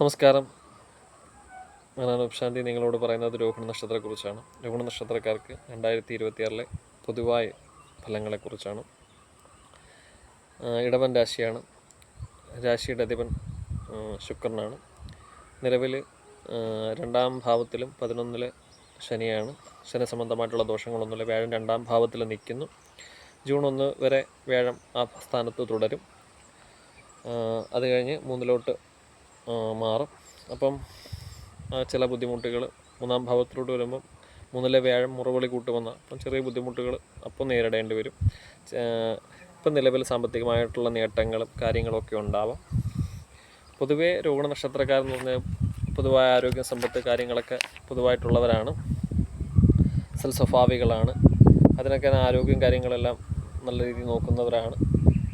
നമസ്കാരം. ഞാനാണ് ഉപ്ഷാന്തി നിങ്ങളോട് പറയുന്നത് രോഹിണ നക്ഷത്രത്തെക്കുറിച്ചാണ്. രോഹിണ നക്ഷത്രക്കാർക്ക് രണ്ടായിരത്തി ഇരുപത്തിയാറിലെ പൊതുവായ ഫലങ്ങളെക്കുറിച്ചാണ്. ഇടവൻ രാശിയാണ്. രാശിയുടെ അധിപൻ ശുക്രനാണ്. നിലവിൽ രണ്ടാം ഭാവത്തിലും പതിനൊന്നിലെ ശനിയാണ്. ശനി സംബന്ധമായിട്ടുള്ള ദോഷങ്ങളൊന്നുമില്ല. വ്യാഴം രണ്ടാം ഭാവത്തിൽ നിൽക്കുന്നു. ജൂൺ ഒന്ന് വരെ വ്യാഴം ആ സ്ഥാനത്ത് തുടരും. അത് കഴിഞ്ഞ് മൂന്നിലോട്ട് മാറും. അപ്പം ചില ബുദ്ധിമുട്ടുകൾ മൂന്നാം ഭാവത്തിലോട്ട് വരുമ്പം മൂന്നിലെ വ്യാഴം മുറവിളി കൂട്ടുവന്ന അപ്പം ചെറിയ ബുദ്ധിമുട്ടുകൾ അപ്പം നേരിടേണ്ടി വരും. ഇപ്പം നിലവിൽ സാമ്പത്തികമായിട്ടുള്ള നേട്ടങ്ങളും കാര്യങ്ങളൊക്കെ ഉണ്ടാവാം. പൊതുവേ രോഗ നക്ഷത്രക്കാരെന്ന് പറഞ്ഞാൽ പൊതുവായ ആരോഗ്യ സമ്പത്ത് കാര്യങ്ങളൊക്കെ പൊതുവായിട്ടുള്ളവരാണ്. സൽസ്വഭാവികളാണ്. അതിനൊക്കെ ആരോഗ്യം കാര്യങ്ങളെല്ലാം നല്ല രീതിയിൽ നോക്കുന്നവരാണ്.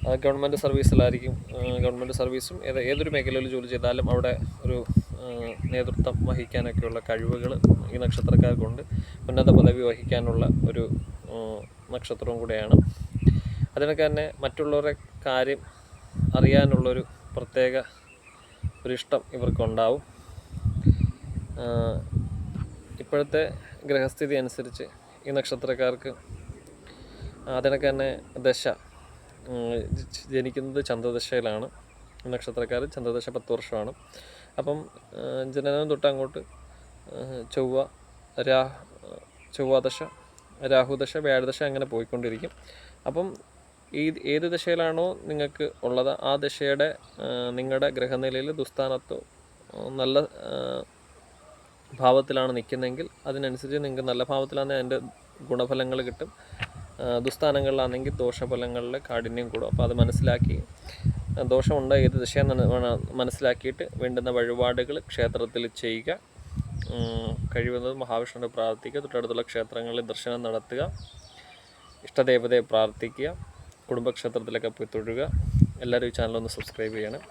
ഗവൺമെന്റ് സർവീസിലായിരിക്കും ഗവൺമെന്റ് സർവീസും ഏത് ഏതൊരു മേഖലയിൽ ജോലി ചെയ്താലും അവിടെ ഒരു നേതൃത്വം വഹിക്കാനൊക്കെയുള്ള കഴിവുകൾ ഈ നക്ഷത്രക്കാർക്കുണ്ട്. ഉന്നത പദവി വഹിക്കാനുള്ള ഒരു നക്ഷത്രവും കൂടെയാണ്. അതിനൊക്കെ തന്നെ മറ്റുള്ളവരുടെ കാര്യം അറിയാനുള്ളൊരു പ്രത്യേക ഒരു ഇഷ്ടം ഇവർക്കുണ്ടാവും. ഇപ്പോഴത്തെ ഗ്രഹസ്ഥിതി അനുസരിച്ച് ഈ നക്ഷത്രക്കാർക്ക് അതിനൊക്കെ തന്നെ ദശ ജനിക്കുന്നത് ചന്ദ്രദശയിലാണ്. നക്ഷത്രക്കാർ ചന്ദ്രദശ പത്ത് വർഷമാണ്. അപ്പം ജനനം തൊട്ട് അങ്ങോട്ട് ചൊവ്വ രാ ചൊവ്വാദശ രാഹുദശ വ്യാഴദശ അങ്ങനെ പോയിക്കൊണ്ടിരിക്കും. അപ്പം ഈ ഏത് ദശയിലാണോ നിങ്ങൾക്ക് ഉള്ളത് ആ ദശയുടെ നിങ്ങളുടെ ഗ്രഹനിലയിൽ ദുസ്ഥാനത്തോ നല്ല ഭാവത്തിലാണ് നിൽക്കുന്നതെങ്കിൽ അതിനനുസരിച്ച് നിങ്ങൾക്ക് നല്ല ഭാവത്തിലാണ് അതിന്റെ ഗുണഫലങ്ങൾ കിട്ടും. ദുസ്ഥാനങ്ങളിലാണെങ്കിൽ ദോഷഫലങ്ങളിലെ കാഠിന്യം കൂടും. അപ്പോൾ അത് മനസ്സിലാക്കി ദോഷമുണ്ട് ഏത് ദിശയെന്ന് മനസ്സിലാക്കിയിട്ട് വേണ്ടുന്ന വഴിപാടുകൾ ക്ഷേത്രത്തിൽ ചെയ്യുക. കഴിയുന്നത് മഹാവിഷ്ണുവിനെ പ്രാർത്ഥിക്കുക തൊട്ടടുത്തുള്ള ക്ഷേത്രങ്ങളിൽ ദർശനം നടത്തുക ഇഷ്ടദേവതയെ പ്രാർത്ഥിക്കുക കുടുംബക്ഷേത്രത്തിലൊക്കെ പോയി തൊഴുക. എല്ലാവരും ഈ ചാനലൊന്ന് സബ്സ്ക്രൈബ് ചെയ്യണം.